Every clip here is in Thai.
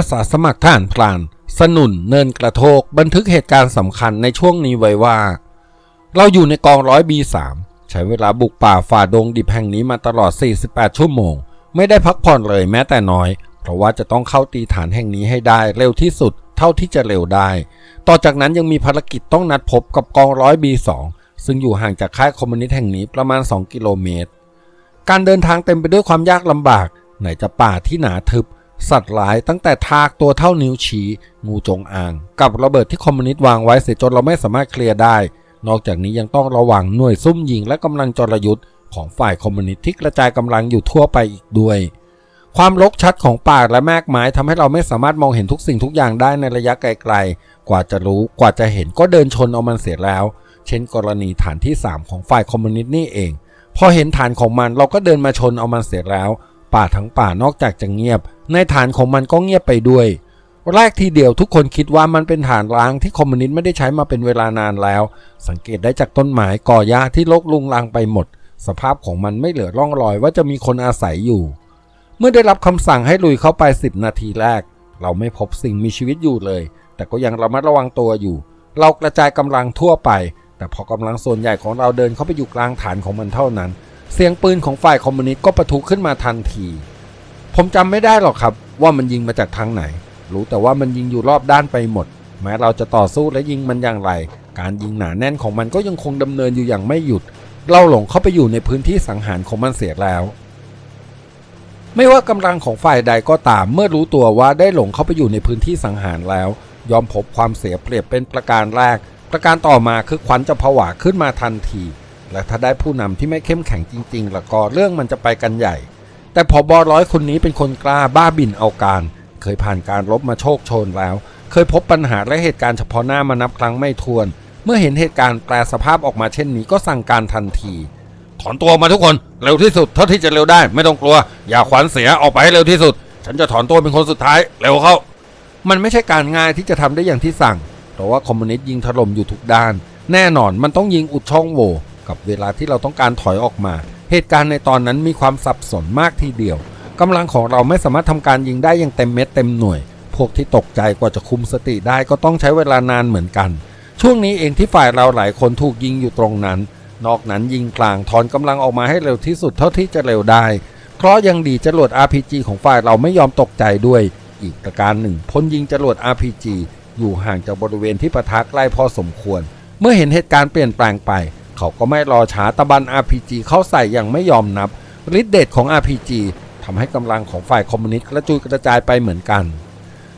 อาสาสมัครทหารพลาน สนุนเนินกระโทกบันทึกเหตุการณ์สำคัญในช่วงนี้ไว้ว่า เราอยู่ในกองร้อยบีสามใช้เวลาบุกป่าฝ่าดงดิบแห่งนี้มาตลอด 48 ชั่วโมง ไม่ได้พักผ่อนเลยแม้แต่น้อย เพราะว่าจะต้องเข้าตีฐานแห่งนี้ให้ได้เร็วที่สุดเท่าที่จะเร็วได้ ต่อจากนั้นยังมีภารกิจต้องนัดพบกับกองร้อยบีสองซึ่งอยู่ห่างจากค่ายคอมมิวนิสต์แห่งนี้ประมาณ 2 กิโลเมตร การเดินทางเต็มไปด้วยความยากลำบาก ไหนจะป่าที่หนาทึบ สัตว์หลายตั้งแต่ทากตัวเท่านิ้วชี้ งูจงอาง กับระเบิดที่คอมมิวนิสต์วางไว้เสียจนเราไม่สามารถเคลียร์ได้ นอกจากนี้ยังต้องระวังหน่วยซุ่มยิงและกำลังจรยุทธ์ของฝ่ายคอมมิวนิสต์ที่กระจายกำลังอยู่ทั่วไปอีกด้วย ความรกชัดของป่าและแมกไม้ทำให้เราไม่สามารถมองเห็นทุกสิ่งทุกอย่างได้ในระยะไกลๆ กว่าจะรู้กว่าจะเห็นก็เดินชนเอามันเสียแล้ว เช่น กรณีฐานที่ 3 ของฝ่ายคอมมิวนิสต์นี่เอง พอเห็นฐานของมันเราก็เดินมาชนเอามันเสียแล้ว ป่าทั้งป่านอกจากจะเงียบ ในฐานของมันก็เงียบไปด้วย แรกทีเดียวทุกคนคิดว่ามันเป็นฐานร้างที่คอมมิวนิสต์ไม่ได้ใช้มาเป็นเวลานานแล้ว สังเกตได้จากต้นไม้ก่อหญ้าที่รกลุงลังไปหมด สภาพของมันไม่เหลือร่องรอยว่าจะมีคนอาศัยอยู่ เมื่อได้รับคำสั่งให้ลุยเข้าไป 10 นาทีแรก เราไม่พบสิ่งมีชีวิตอยู่เลย แต่ก็ยังระมัดระวังตัวอยู่ เรากระจายกำลังทั่วไป แต่พอกำลังส่วนใหญ่ของเราเดินเข้าไปอยู่กลางฐานของมันเท่านั้น เสียงปืนของฝ่ายคอมมิวนิสต์ก็ประทุขึ้นมาทันที ผมจำไม่ได้หรอกครับ ว่ามันยิงมาจากทางไหน รู้แต่ว่ามันยิงอยู่รอบด้านไปหมด แม้เราจะต่อสู้และยิงมันอย่างไร การยิงหนาแน่นของมันก็ยังคงดำเนินอยู่อย่างไม่หยุด เราหลงเข้าไปอยู่ในพื้นที่สังหารของมันเสียแล้ว ไม่ว่ากำลังของฝ่ายใดก็ตาม เมื่อรู้ตัวว่าได้หลงเข้าไปอยู่ในพื้นที่สังหารแล้ว ยอมพบความเสียเปรียบเป็นประการแรก ประการต่อมาคือขวัญจะผวาขึ้นมาทันที และถ้าได้ผู้นำที่ไม่เข้มแข็งจริงๆ แล้วก็เรื่องมันจะไปกันใหญ่ แต่พอบอร้อยคนนี้เป็นคนกล้าบ้าบินเอาการ เคยผ่านการรบมาโชคโชนแล้ว เคยพบปัญหาและเหตุการณ์เฉพาะหน้ามานับครั้งไม่ถ้วน เมื่อเห็นเหตุการณ์แปลสภาพออกมาเช่นนี้ก็สั่งการทันทีถอนตัวมาทุกคนเร็วที่สุดเท่าที่จะเร็วได้ ไม่ต้องกลัว อย่าขวัญเสียออกไปให้เร็วที่สุด ฉันจะถอนตัวเป็นคนสุดท้ายเร็วเข้า มันไม่ใช่การง่ายที่จะทำได้อย่างที่สั่ง เพราะว่าคอมมิวนิสต์ยิงถล่มอยู่ทุกด้าน แน่นอนมันต้องยิงอุดช่องโหว่ กับเวลาที่เราต้องการถอยออกมา เหตุการณ์ในตอนนั้นมีความสับสนมากทีเดียวกำลังของเราไม่สามารถทำการยิงได้อย่างเต็มเม็ดเต็มหน่วย พวกที่ตกใจกว่าจะคุมสติได้ก็ต้องใช้เวลานานเหมือนกัน ช่วงนี้เองที่ฝ่ายเราหลายคนถูกยิงอยู่ตรงนั้น นอกนั้นยิงกลางถอนกำลังออกมาให้เร็วที่สุดเท่าที่จะเร็วได้ เพราะยังดีจรวด RPG ของฝ่ายเราไม่ยอมตกใจด้วย อีกประการหนึ่งพลยิงจรวด RPG อยู่ห่างจากบริเวณที่ปะทะใกล้พอสมควร เมื่อเห็นเหตุการณ์เปลี่ยนแปลงไป เขาก็ไม่รอช้าตะบัน RPG เข้าใส่อย่างไม่ยอมนับฤทธิเดชของ RPG ทำให้กำลังของฝ่ายคอมมิวนิสต์กระจุยกระจายไปเหมือนกัน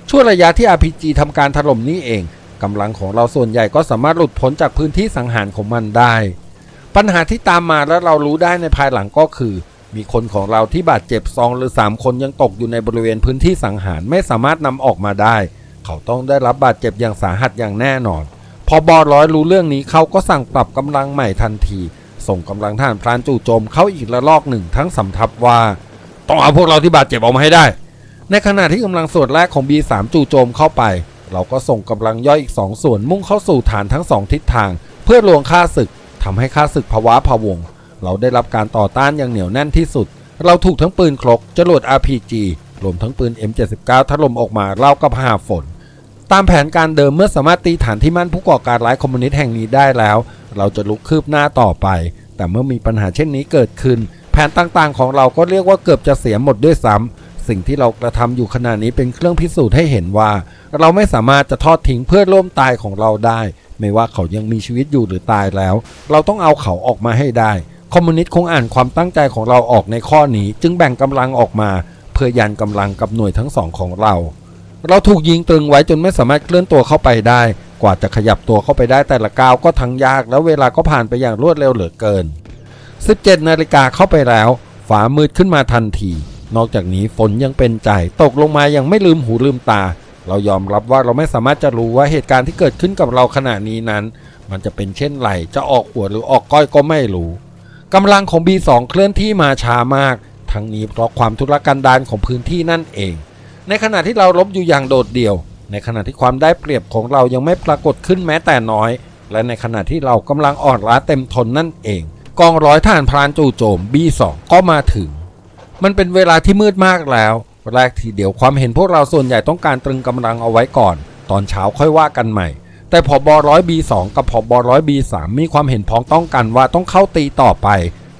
ช่วงระยะที่ RPG ทำการถล่มนี้เองกำลังของเราส่วนใหญ่ก็สามารถหลุดพ้นจากพื้นที่สังหารของมันได้ ปัญหาที่ตามมาและเรารู้ได้ในภายหลังก็คือ มีคนของเราที่บาดเจ็บสองหรือ 3 คนยังตกอยู่ในบริเวณพื้นที่สังหารไม่สามารถนำออกมาได้ เขาต้องได้รับบาดเจ็บอย่างสาหัสอย่างแน่นอน อบอร้อยรู้เรื่องนี้เขาก็สั่งปรับกำลังใหม่ทันที ส่งกำลังทหารพรานจู่โจมเข้าอีกระลอกหนึ่งทั้งสำทับว่า ต้องเอาพวกเราที่บาดเจ็บออกมาให้ได้ ในขณะที่กำลังส่วนแรกของ B3 จู่โจมเข้าไป เราก็ส่งกำลังย่อยอีก2ส่วนมุ่งเข้าสู่ฐานทั้ง2ทิศทาง เพื่อลวงค่าศึกทำให้ค่าศึกภาวะพะวง เราได้รับการต่อต้านอย่างเหนียวแน่นที่สุด เราถูกทั้งปืนครกจรวด RPG รวมทั้งปืน M79 ถล่มออกมาเล่ากับหาฝน ตามแผนการเดิมเมื่อสามารถตีฐานที่มั่นผู้ก่อการร้ายคอมมิวนิสต์แห่งนี้ได้แล้ว เราจะลุกคืบหน้าต่อไป แต่เมื่อมีปัญหาเช่นนี้เกิดขึ้น แผนต่างๆ ของเราก็เรียกว่าเกือบจะเสียหมดด้วยซ้ำสิ่งที่เรากระทำอยู่ขณะนี้เป็นเครื่องพิสูจน์ให้เห็นว่า เราไม่สามารถจะทอดทิ้งเพื่อนร่วมตายของเราได้ ไม่ว่าเขายังมีชีวิตอยู่หรือตายแล้ว เราต้องเอาเขาออกมาให้ได้คอมมิวนิสต์คงอ่านความตั้งใจของเราออกในข้อนี้ จึงแบ่งกำลังออกมา เพื่อยันกำลังกับหน่วยทั้งสองของเรา เราถูกยิงตรึงไว้จนไม่สามารถเคลื่อนตัวเข้าไปได้ กว่าจะขยับตัวเข้าไปได้แต่ละก้าวก็ทั้งยาก แล้วเวลาก็ผ่านไปอย่างรวดเร็วเหลือเกิน 17 นาฬิกาเข้าไปแล้วฟ้ามืดขึ้นมาทันที นอกจากนี้ฝนยังเป็นใจ ตกลงมายังไม่ลืมหูลืมตา เรายอมรับว่าเราไม่สามารถจะรู้ว่าเหตุการณ์ที่เกิดขึ้นกับเราขณะนี้นั้น มันจะเป็นเช่นไรจะออกหัวหรือออกก้อยก็ไม่รู้กำลังของ B2 เคลื่อนที่มาช้ามาก ทั้งนี้เพราะความทุรกันดารของพื้นที่นั่นเอง ในขณะที่เราลบอยู่อย่างโดดเดี่ยว ในขณะที่ความได้เปรียบของเรายังไม่ปรากฏขึ้นแม้แต่น้อย และในขณะที่เรากำลังอ่อนล้าเต็มทนนั่นเอง กองร้อยทหารพรานจู่โจม B2 ก็มาถึง มันเป็นเวลาที่มืดมากแล้ว แรกทีเดียวความเห็นพวกเราส่วนใหญ่ต้องการตรึงกำลังเอาไว้ก่อน ตอนเช้าค่อยว่ากันใหม่ แต่พอบร้อยบีสองกับพอบร้อยบีสามมีความเห็นพ้องต้องกันว่าต้องเข้าตีต่อไป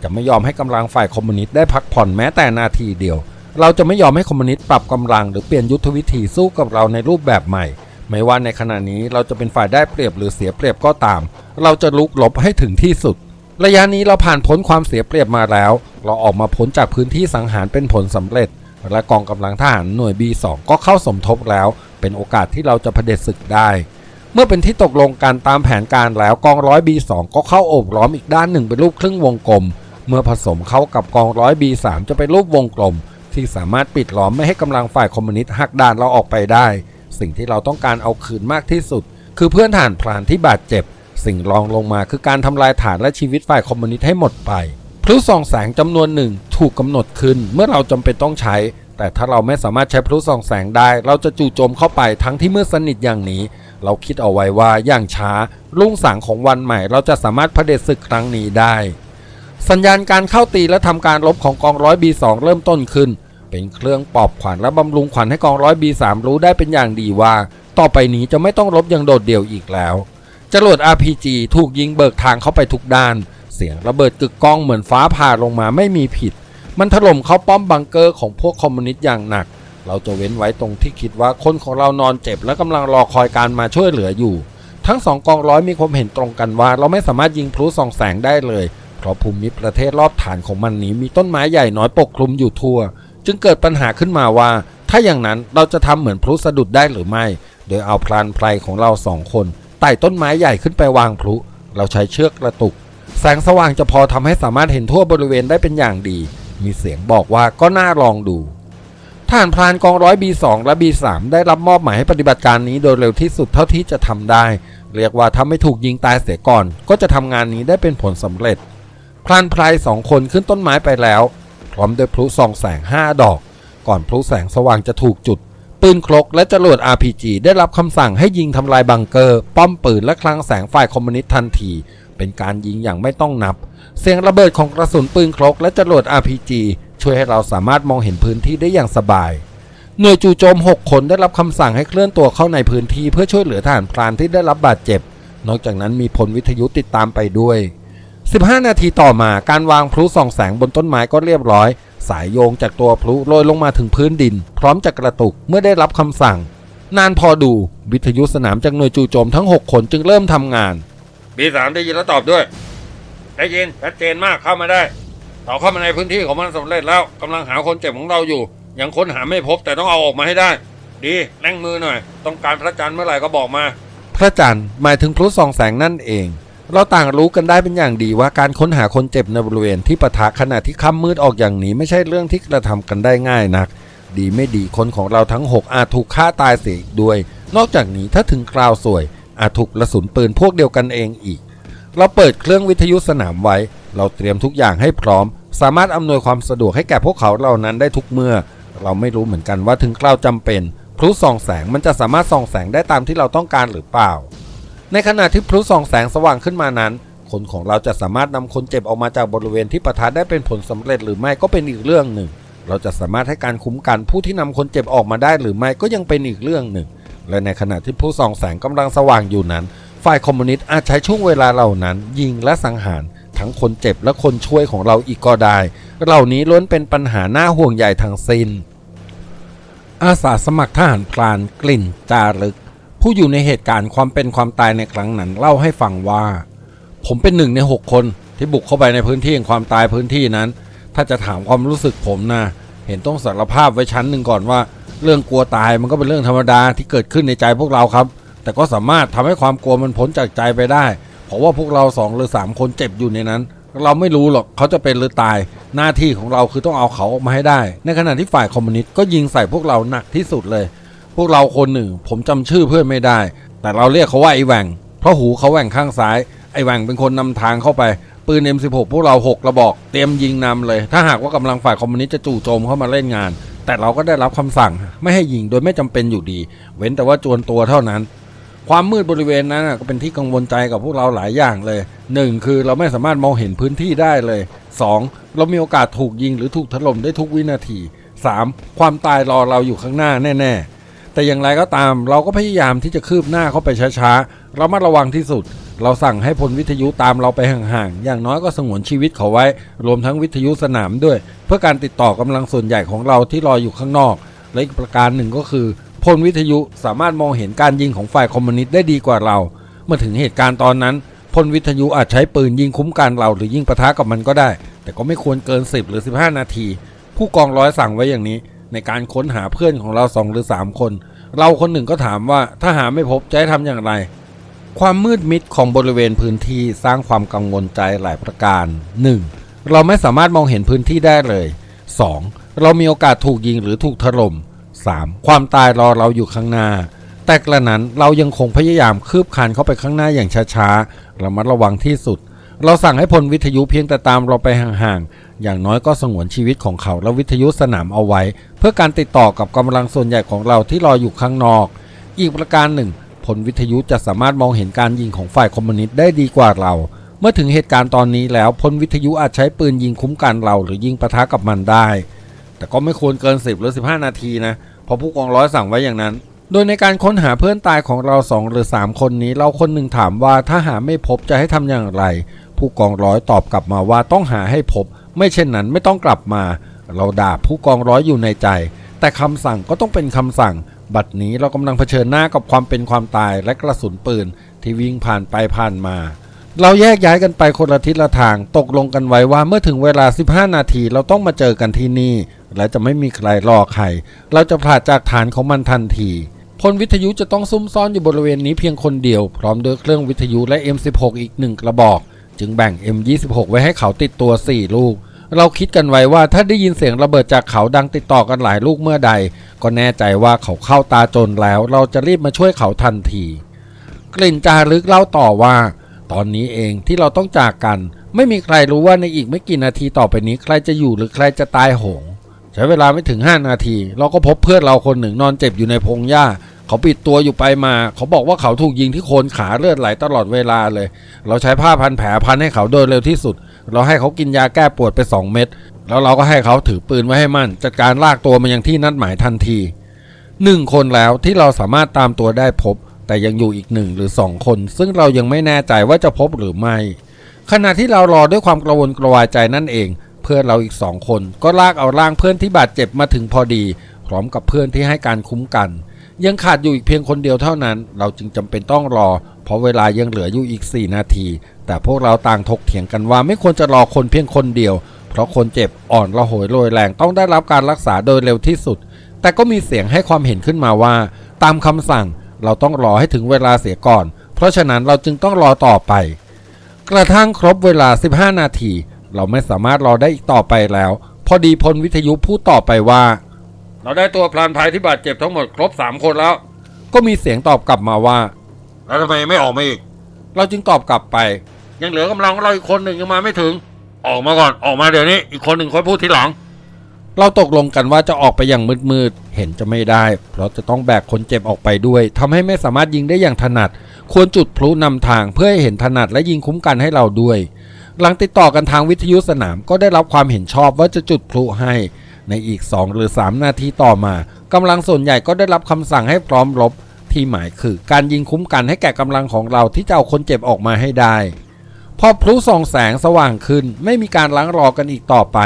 จะไม่ยอมให้กำลังฝ่ายคอมมิวนิสต์ได้พักผ่อนแม้แต่นาทีเดียว เราจะไม่ยอมให้คอมมิวนิสต์ปรับกำลังหรือเปลี่ยนยุทธวิธีสู้กับเราในรูปแบบใหม่ ไม่ว่าในขณะนี้เราจะเป็นฝ่ายได้เปรียบหรือเสียเปรียบก็ตาม เราจะลุกลบให้ถึงที่สุด ระยะนี้เราผ่านพ้นความเสียเปรียบมาแล้ว เราออกมาพ้นจากพื้นที่สังหารเป็นผลสำเร็จ และกองกำลังทหารหน่วย B2 ก็เข้าสมทบแล้ว เป็นโอกาสที่เราจะเผด็จศึกได้ เมื่อเป็นที่ตกลงกันตามแผนการแล้วกองร้อย B2 ก็เข้าโอบล้อมอีกด้านหนึ่งเป็นรูปครึ่งวงกลม เมื่อผสมเข้ากับกองร้อย B3 จะเป็นรูปวงกลม ที่สามารถปิดล้อมไม่ให้กำลังฝ่ายคอมมิวนิสต์หักด่านเราออกไปได้ สิ่งที่เราต้องการเอาคืนมากที่สุด คือเพื่อนฐานพรานที่บาดเจ็บ สิ่งรองลงมาคือการทำลายฐานและชีวิตฝ่ายคอมมิวนิสต์ให้หมดไปพลุส่องแสงจำนวนหนึ่งถูกกำหนดขึ้นเมื่อเราจำเป็นต้องใช้ แต่ถ้าเราไม่สามารถใช้พลุส่องแสงได้ เราจะจู่โจมเข้าไปทั้งที่มืดสนิทอย่างนี้ เราคิดเอาไว้ว่าอย่างช้า รุ่งสางของวันใหม่เราจะสามารถเผด็จศึกครั้งนี้ได้ สัญญาณการเข้าตีและทำการรบของกองร้อย B2 เริ่มต้นขึ้น เป็นเครื่องปอบขวัญและบำรุงขวัญให้กองร้อย B3 รู้ได้เป็นอย่างดีว่า ต่อไปนี้จะไม่ต้องรบอย่างโดดเดี่ยวอีกแล้วจรวด RPG ถูกยิงเบิกทางเข้าไปทุกด้าน เสียงระเบิดกึกก้องเหมือนฟ้าผ่าลงมาไม่มีผิด มันถล่มเข้าป้อมบังเกอร์ของพวกคอมมิวนิสต์อย่างหนัก เราจะเว้นไว้ตรงที่คิดว่าคนของเรานอนเจ็บและกำลังรอคอยการมาช่วยเหลืออยู่ ทั้งสองกองร้อยมีความเห็นตรงกันว่า เราไม่สามารถยิงพลุส่องแสงได้เลย เพราะภูมิประเทศรอบฐานของมันนี้มีต้นไม้ใหญ่น้อยปกคลุมอยู่ทั่ว จึงเกิดปัญหาขึ้นมาว่า ถ้าอย่างนั้นเราจะทำเหมือนพลุสะดุดได้หรือไม่ โดยเอาพลานไพรของเราสองคนไต่ต้นไม้ใหญ่ขึ้นไปวางพลุ เราใช้เชือกกระตุก แสงสว่างจะพอทำให้สามารถเห็นทั่วบริเวณได้เป็นอย่างดี มีเสียงบอกว่าก็น่าลองดูทหารพรานกองร้อย B2 และ B3 ได้รับมอบหมายให้ปฏิบัติการนี้โดยเร็วที่สุดเท่าที่จะทำได้ เรียกว่าถ้าไม่ถูกยิงตายเสียก่อน ก็จะทำงานนี้ได้เป็นผลสำเร็จ พรานไพรสองคนขึ้นต้นไม้ไปแล้ว พร้อมด้วยพลุส่องแสง5ดอก ก่อนพลุแสงสว่างจะถูกจุด ปืนครกและจรวด RPG ได้รับคำสั่งให้ยิงทำลายบังเกอร์ ป้อมปืนและคลังแสงฝ่ายคอมมิวนิสต์ทันที เป็นการยิงอย่างไม่ต้องนับ เสียงระเบิดของกระสุนปืนครกและจรวด RPG ช่วยให้เราสามารถมองเห็นพื้นที่ได้อย่างสบายหน่วยจู่โจม 6 คนได้รับคำสั่งให้เคลื่อนตัวเข้าในพื้นที่เพื่อช่วยเหลือทหารพรานที่ได้รับบาดเจ็บ นอกจากนั้นมีพลวิทยุติดตามไปด้วย 15 นาทีต่อมาการวางพลุส่องแสงบนต้นไม้ก็เรียบร้อย สายโยงจากตัวพลุโรยลงมาถึงพื้นดิน พร้อมจะกระตุกเมื่อได้รับคำสั่ง นานพอดู วิทยุสนามจากหน่วยจู่โจมทั้ง 6 คนจึงเริ่มทำงาน B3 ได้ยินแล้วตอบด้วย ได้ยินชัดเจนมากเข้ามาได้เราเข้ามาในพื้นที่ของมันสำเร็จแล้วกำลังหาคนเจ็บของเราอยู่ ยังค้นหาไม่พบแต่ต้องเอาออกมาให้ได้ ดีแร่งมือหน่อย ต้องการพระจันทร์เมื่อไหร่ก็บอกมา พระจันทร์หมายถึงพลุส่องแสงนั่นเอง เราต่างรู้กันได้เป็นอย่างดีว่าการค้นหาคนเจ็บในบริเวณที่ปะทะขณะที่ค่ำมืดออกอย่างนี้ไม่ใช่เรื่องที่กระทำกันได้ง่ายนัก ดีไม่ดีคนของเราทั้ง 6 อาจถูกฆ่าตายเสียอีกด้วย นอกจากนี้ถ้าถึงคราวสวย อาจถูกกระสุนปืนพวกเดียวกันเองอีก เราเปิดเครื่องวิทยุสนามไว้ เราเตรียมทุกอย่างให้พร้อม สามารถอำนวยความสะดวกให้แก่พวกเขาเหล่านั้นได้ทุกเมื่อ เราไม่รู้เหมือนกันว่าถึงคราวจำเป็นพลุส่องแสงมันจะสามารถส่องแสงได้ตามที่เราต้องการหรือเปล่า ในขณะที่พลุส่องแสงสว่างขึ้นมานั้น คนของเราจะสามารถนำคนเจ็บออกมาจากบริเวณที่ประทะได้เป็นผลสำเร็จหรือไม่ก็เป็นอีกเรื่องหนึ่ง เราจะสามารถให้การคุ้มกันผู้ที่นำคนเจ็บออกมาได้หรือไม่ก็ยังเป็นอีกเรื่องหนึ่ง และในขณะที่ผู้ส่องแสงกำลังสว่างอยู่นั้น ฝ่ายคอมมิวนิสต์อาจใช้ช่วงเวลาเหล่านั้น ยิงและสังหาร ทั้งคนเจ็บและคนช่วยของเราอีกก็ได้ เหล่านี้ล้วนเป็นปัญหาหน้าห่วงใหญ่ทั้งสิ้นอาสาสมัครทหารพลานกลิ่นจารึก ผู้อยู่ในเหตุการณ์ความเป็นความตายในครั้งนั้นเล่าให้ฟังว่า ผมเป็นหนึ่งในหกคนที่บุกเข้าไปในพื้นที่แห่งความตายพื้นที่นั้น ถ้าจะถามความรู้สึกผมนะเห็นต้องสารภาพไว้ชั้นหนึ่งก่อนว่า เรื่องกลัวตายมันก็เป็นเรื่องธรรมดาที่เกิดขึ้นในใจพวกเราครับ แต่ก็สามารถทำให้ความกลัวมันพ้นจากใจไปได้ เพราะว่าพวกเราสองหรือสามคนเจ็บอยู่ในนั้น เราไม่รู้หรอกเขาจะเป็นหรือตาย หน้าที่ของเราคือต้องเอาเขาออกมาให้ได้ ในขณะที่ฝ่ายคอมมิวนิสต์ก็ยิงใส่พวกเราหนักที่สุดเลย พวกเราคนหนึ่ง ผมจำชื่อเพื่อนไม่ได้ แต่เราเรียกเขาว่าไอ้แหว่งเพราะหูเขาแหว่งข้างซ้ายไอ้แหว่งเป็นคนนำทางเข้าไปปืน M16 พวกเราหกกระบอก เตรียมยิงนำเลย ถ้าหากว่ากำลังฝ่ายคอมมิวนิสต์จะจู่โจมเข้ามาเล่นงาน แต่เราก็ได้รับคำสั่งไม่ให้ยิงโดยไม่จำเป็นอยู่ดี เว้นแต่ว่าจวนตัวเท่านั้น ความมืดบริเวณนั้นก็เป็นที่กังวลใจกับพวกเราหลายอย่างเลยหนึ่งคือเราไม่สามารถมองเห็นพื้นที่ได้เลยสองเรามีโอกาสถูกยิงหรือถูกถล่มได้ทุกวินาที 3. ความตายรอเราอยู่ข้างหน้าแน่ ๆ แต่อย่างไรก็ตาม เราก็พยายามที่จะคืบหน้าเข้าไปช้าๆเรามาระวังที่สุด เราสั่งให้พลวิทยุตามเราไปห่างๆ อย่างน้อยก็สงวนชีวิตเขาไว้ รวมทั้งวิทยุสนามด้วย เพื่อการติดต่อกำลังส่วนใหญ่ของเราที่รออยู่ข้างนอก และอีกประการหนึ่งก็คือพลวิทยุสามารถมองเห็นการยิงของฝ่ายคอมมิวนิสต์ได้ดีกว่าเรา เมื่อถึงเหตุการณ์ตอนนั้นพลวิทยุอาจใช้ปืนยิงคุ้มกันเราหรือยิงปะทะกับมันก็ได้ แต่ก็ไม่ควรเกิน 10 หรือ 15 นาที ผู้กองร้อยสั่งไว้อย่างนี้ ในการค้นหาเพื่อนของเราสองหรือ3คน เราคนหนึ่งก็ถามว่าถ้าหาไม่พบจะให้ทำอย่างไร ความมืดมิดของบริเวณพื้นที่สร้างความกังวลใจหลายประการ 1. เราไม่สามารถมองเห็นพื้นที่ได้เลย 2. เรามีโอกาสถูกยิงหรือถูกถล่ม 3. ความตายรอเราอยู่ข้างหน้า แต่กระนั้นเรายังคงพยายามคืบคานเข้าไปข้างหน้าอย่างช้าๆระมัดระวังที่สุด เราสั่งให้พลวิทยุเพียงแต่ตามเราไปห่างๆ อย่างน้อยก็สงวนชีวิตของเขาและวิทยุสนามเอาไว้ เพื่อการติดต่อกับกำลังส่วนใหญ่ของเราที่รออยู่ข้างนอก อีกประการหนึ่งพลวิทยุจะสามารถมองเห็นการยิงของฝ่ายคอมมิวนิสต์ได้ดีกว่าเรา เมื่อถึงเหตุการณ์ตอนนี้แล้วพลวิทยุอาจใช้ปืนยิงคุ้มกันเราหรือยิงปะทะกับมันได้ แต่ก็ไม่ควรเกิน 10 หรือ 15 นาทีนะเพราะผู้กองร้อยสั่งไว้อย่างนั้นโดยในการค้นหาเพื่อนตายของเราสองหรือ3คนนี้ เราคนหนึ่งถามว่าถ้าหาไม่พบจะให้ทำอย่างไร ผู้กองร้อยตอบกลับมาว่าต้องหาให้พบ ไม่เช่นนั้นไม่ต้องกลับมา เราด่าผู้กองร้อยอยู่ในใจ แต่คำสั่งก็ต้องเป็นคำสั่ง บัดนี้เรากำลังเผชิญหน้ากับความเป็นความตายและกระสุนปืน ที่วิ่งผ่านไปผ่านมา เราแยกย้ายกันไปคนละทิศละทางตกลงกันไว้ว่าเมื่อถึงเวลา 15 นาทีเราต้องมาเจอกันที่นี่ และจะไม่มีใครรอใคร เราจะผ่าจากฐานของมันทันทีพลวิทยุจะต้องซุ่มซ่อนอยู่บริเวณนี้เพียงคนเดียว พร้อมด้วยเครื่องวิทยุและ M16 อีกหนึ่งกระบอก จึงแบ่ง M26 ไว้ให้เขาติดตัว 4 ลูก เราคิดกันไว้ว่าถ้าได้ยินเสียงระเบิดจากเขาดังติดต่อกันหลายลูกเมื่อใด ก็แน่ใจว่าเขาเข้าตาจนแล้ว เราจะรีบมาช่วยเขาทันที กลิ่นจารึกเล่าต่อว่า ตอนนี้เองที่เราต้องจากกัน ไม่มีใครรู้ว่าในอีกไม่กี่นาทีต่อไปนี้ใครจะอยู่หรือใครจะตายโหงใช้เวลาไม่ถึง 5 นาที เราก็พบเพื่อนเราคนหนึ่งนอนเจ็บอยู่ในพงหญ้า เขาปิดตัวอยู่ไปมา เขาบอกว่าเขาถูกยิงที่โคนขาเลือดไหลตลอดเวลาเลย เราใช้ผ้าพันแผลพันให้เขาโดยเร็วที่สุด เราให้เขากินยาแก้ปวดไป 2 เม็ดแล้วเราก็ให้เขาถือปืนไว้ให้มั่น จัดการลากตัวมายังที่นัดหมายทันทีหนึ่งคนแล้วที่เราสามารถตามตัวได้พบ แต่ยังอยู่อีกหนึ่งหรือสองคน ซึ่งเรายังไม่แน่ใจว่าจะพบหรือไม่ ขณะที่เรารอด้วยความกระวนกระวายใจนั่นเอง เพื่อนเราอีกสองคน ก็ลากเอาร่างเพื่อนที่บาดเจ็บมาถึงพอดี พร้อมกับเพื่อนที่ให้การคุ้มกัน ยังขาดอยู่อีกเพียงคนเดียวเท่านั้น เราจึงจำเป็นต้องรอ เพราะเวลายังเหลืออยู่อีก 4 นาที แต่พวกเราต่างถกเถียงกันว่าไม่ควรจะรอคนเพียงคนเดียว เพราะคนเจ็บอ่อนระหยโรยแรงต้องได้รับการรักษาโดยเร็วที่สุด แต่ก็มีเสียงให้ความเห็นขึ้นมาว่า ตามคำสั่งเราต้องรอให้ถึงเวลาเสียก่อน เพราะฉะนั้นเราจึงต้องรอต่อไป กระทั่งครบเวลา 15 นาที เราไม่สามารถรอได้อีกต่อไปแล้ว พอดีพลวิทยุพูดต่อไปว่า เราได้ตัวพลานภัยที่บาดเจ็บทั้งหมดครบ3คนแล้ว ก็มีเสียงตอบกลับมาว่า แล้วทำไมไม่ออกมาอีก เราจึงตอบกลับไป ยังเหลือกำลังของเราอีกคนหนึ่งยังมาไม่ถึง ออกมาก่อนออกมาเดี๋ยวนี้ อีกคนหนึ่งค่อยพูดทีหลัง เราตกลงกันว่าจะออกไปอย่างมืดๆเห็นจะไม่ได้ เพราะจะต้องแบกคนเจ็บออกไปด้วยทำให้ไม่สามารถยิงได้อย่างถนัด ควรจุดพลุนำทางเพื่อให้เห็นถนัดและยิงคุ้มกันให้เราด้วย หลังติดต่อกันทางวิทยุสนามก็ได้รับความเห็นชอบว่าจะจุดพลุให้ ในอีก 2 หรือ 3 นาทีต่อมากำลังส่วนใหญ่ก็ได้รับคำสั่งให้พร้อมรบ ที่หมายคือการยิงคุ้มกันให้แก่กำลังของเราที่จะเอาคนเจ็บออกมาให้ได้ พอพลุส่องแสงสว่างขึ้น ไม่มีการล้างรอกันอีกต่อไป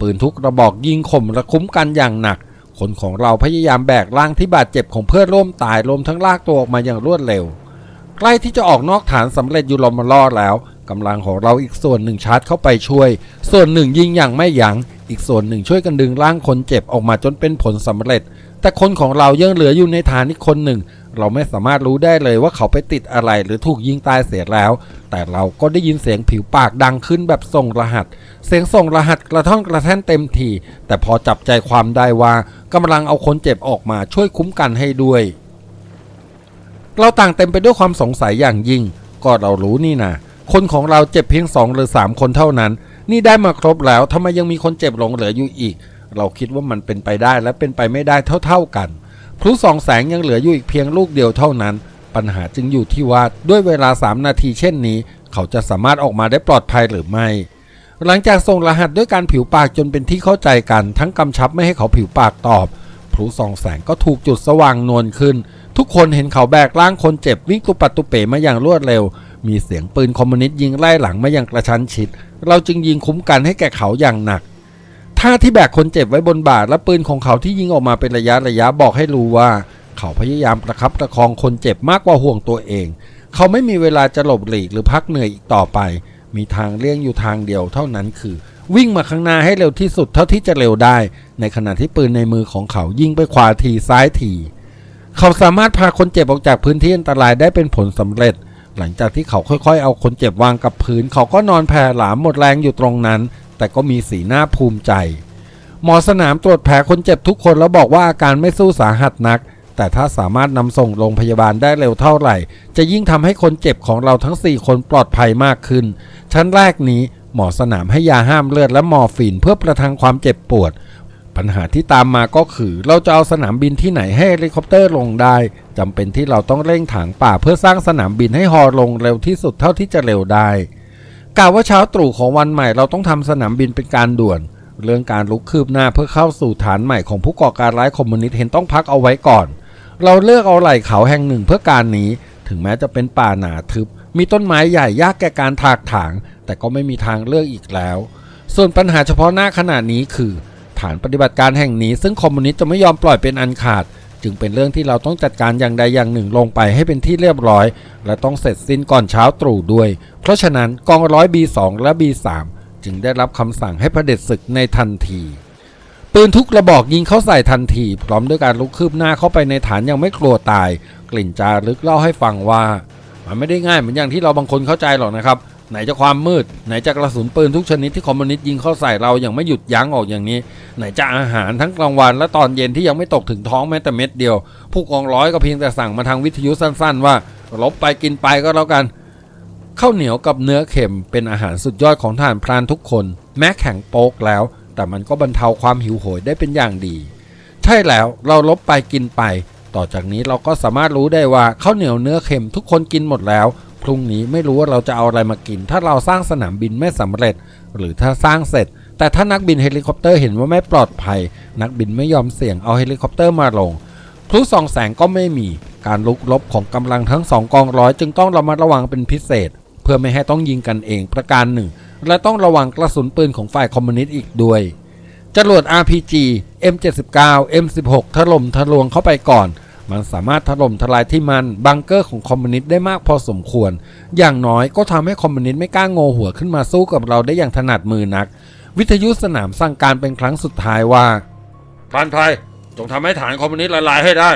ปืนทุกระบอกยิงข่มและคุ้มกันอย่างหนัก คนของเราพยายามแบกร่างที่บาดเจ็บของเพื่อนร่วมตายรวมทั้งลากตัวออกมาอย่างรวดเร็ว ใกล้ที่จะออกนอกฐานสำเร็จอยู่ลมล่อแล้วกำลังของเราอีกส่วนหนึ่งชาร์จเข้าไปช่วย ส่วนหนึ่งยิงอย่างไม่ยัง้ง อีกส่วนหนึ่งช่วยกันดึงร่างคนเจ็บออกมาจนเป็นผลสำเร็จ แต่คนของเรายังเหลืออยู่ในฐานอีกคนหนึ่ง เราไม่สามารถรู้ได้เลยว่าเขาไปติดอะไรหรือถูกยิงตายเสียแล้ว แต่เราก็ได้ยินเสียงผิวปากดังขึ้นแบบส่งรหัส เสียงส่งรหัสกระท่อนกระแท่นเต็มทีแต่พอจับใจความได้ว่ากำลังเอาคนเจ็บออกมาช่วยคุ้มกันให้ด้วยเราต่างเต็มไปด้วยความสงสัยอย่างยิ่ง ก็เรารู้นี่นะคนของเราเจ็บเพียงสองหรือสามคนเท่านั้น นี่ได้มาครบแล้วทำไมยังมีคนเจ็บหลงเหลืออยู่อีก เราคิดว่ามันเป็นไปได้และเป็นไปไม่ได้เท่า ๆกันพลุสองแสงยังเหลืออยู่อีกเพียงลูกเดียวเท่านั้น ปัญหาจึงอยู่ที่ว่าด้วยเวลา 3 นาทีเช่นนี้ เขาจะสามารถออกมาได้ปลอดภัยหรือไม่ หลังจากส่งรหัสด้วยการผิวปากจนเป็นที่เข้าใจกัน ทั้งกำชับไม่ให้เขาผิวปากตอบพลุส่องแสงก็ถูกจุดสว่างนวลขึ้น ทุกคนเห็นเขาแบกร่างคนเจ็บวิ่งตุปัดตุเป๋มาอย่างรวดเร็ว มีเสียงปืนคอมมิวนิสต์ยิงไล่หลังมาอย่างกระชั้นชิด เราจึงยิงคุ้มกันให้แก่เขาอย่างหนักท่าที่แบกคนเจ็บไว้บนบ่าและปืนของเขาที่ยิงออกมาเป็นระยะระยะบอกให้รู้ว่า เขาพยายามประคับประคองคนเจ็บมากกว่าห่วงตัวเอง เขาไม่มีเวลาจะหลบหลีกหรือพักเหนื่อยอีกต่อไป มีทางเลี่ยงอยู่ทางเดียวเท่านั้นคือ วิ่งมาข้างหน้าให้เร็วที่สุดเท่าที่จะเร็วได้ ในขณะที่ปืนในมือของเขายิงไปขวาทีซ้ายที เขาสามารถพาคนเจ็บออกจากพื้นที่อันตรายได้เป็นผลสำเร็จ หลังจากที่เขาค่อยๆ เอาคนเจ็บวางกับพื้น เขาก็นอนแผ่หลามหมดแรงอยู่ตรงนั้น แต่ก็มีสีหน้าภูมิใจ หมอสนามตรวจแผลคนเจ็บทุกคนแล้วบอกว่าอาการไม่สู้สาหัสนัก แต่ถ้าสามารถนำส่งโรงพยาบาลได้เร็วเท่าไหร่ จะยิ่งทำให้คนเจ็บของเราทั้ง 4 คนปลอดภัยมากขึ้น ชั้นแรกนี้หมอสนามให้ยาห้ามเลือดและมอร์ฟีนเพื่อประทังความเจ็บปวด ปัญหาที่ตามมาก็คือ เราจะเอาสนามบินที่ไหนให้เฮลิคอปเตอร์ลงได้จำเป็นที่เราต้องเร่งถางป่าเพื่อสร้างสนามบินให้ฮอลงเร็วที่สุดเท่าที่จะเร็วได้กล่าวว่าเช้าตรู่ของวันใหม่เราต้องทำสนามบินเป็นการด่วน เรื่องการลุกคืบหน้าเพื่อเข้าสู่ฐานใหม่ของผู้ก่อการร้ายคอมมิวนิสต์เห็นต้องพักเอาไว้ก่อน เราเลือกเอาไหล่เขาแห่งหนึ่งเพื่อการนี้ ถึงแม้จะเป็นป่าหนาทึบ มีต้นไม้ใหญ่ยากแก่การถากถาง แต่ก็ไม่มีทางเลือกอีกแล้ว ส่วนปัญหาเฉพาะหน้าขณะนี้คือ ฐานปฏิบัติการแห่งนี้ ซึ่งคอมมิวนิสต์จะไม่ยอมปล่อยเป็นอันขาด จึงเป็นเรื่องที่เราต้องจัดการอย่างใดอย่างหนึ่งลงไปให้เป็นที่เรียบร้อย และต้องเสร็จสิ้นก่อนเช้าตรู่ด้วย เพราะฉะนั้นกองร้อย B2 และ B3 จึงได้รับคำสั่งให้เผด็จศึกในทันทีปืนทุกกระบอกยิงเข้าใส่ทันที พร้อมด้วยการลุกคืบหน้าเข้าไปในฐานยังไม่กลัวตาย กลิ่นจารึกเล่าให้ฟังว่า มันไม่ได้ง่ายเหมือนอย่างที่เราบางคนเข้าใจหรอกนะครับ ไหนจะความมืด ไหนจะกระสุนปืนทุกชนิดที่คอมมิวนิสต์ยิงเข้าใส่เราอย่างไม่หยุดยั้งออกอย่างนี้ ไหนจะอาหารทั้งกลางวันและตอนเย็นที่ยังไม่ตกถึงท้องแม้แต่เม็ดเดียว ผู้กองร้อยก็เพียงแต่สั่งมาทางวิทยุสั้น ๆ ว่าลบไปกินไปก็แล้วกันข้าวเหนียวกับเนื้อเค็มเป็นอาหารสุดยอดของทหารพรานทุกคน แม้แข็งโป๊กแล้ว แต่มันก็บรรเทาความหิวโหยได้เป็นอย่างดี ใช่แล้วเราลบไปกินไป ต่อจากนี้เราก็สามารถรู้ได้ว่าข้าวเหนียวเนื้อเค็มทุกคนกินหมดแล้ว พรุ่งนี้ไม่รู้ว่าเราจะเอาอะไรมากิน ถ้าเราสร้างสนามบินไม่สำเร็จ หรือถ้าสร้างเสร็จ แต่ถ้านักบินเฮลิคอปเตอร์เห็นว่าไม่ปลอดภัย นักบินไม่ยอมเสี่ยงเอาเฮลิคอปเตอร์มาลงพลุส่องแสงก็ไม่มีการลุกลบของกำลังทั้งสองกองร้อยจึงต้องระมัดระวังเป็นพิเศษ เพื่อไม่ให้ต้องยิงกันเองประการหนึ่ง และต้องระวังกระสุนปืนของฝ่ายคอมมิวนิสต์อีกด้วยจรวด RPG M79 M16 ถล่มทะลวงเข้าไปก่อน มันสามารถถล่มทลายที่มันบังเกอร์ของคอมมิวนิสต์ได้มากพอสมควร อย่างน้อยก็ทำให้คอมมิวนิสต์ไม่กล้าโงหัวขึ้นมาสู้กับเราได้อย่างถนัดมือนัก วิทยุสนามสั่งการเป็นครั้งสุดท้ายว่าพรานไพรจงทำให้ฐานคอมมิวนิสต์ละลายให้ได้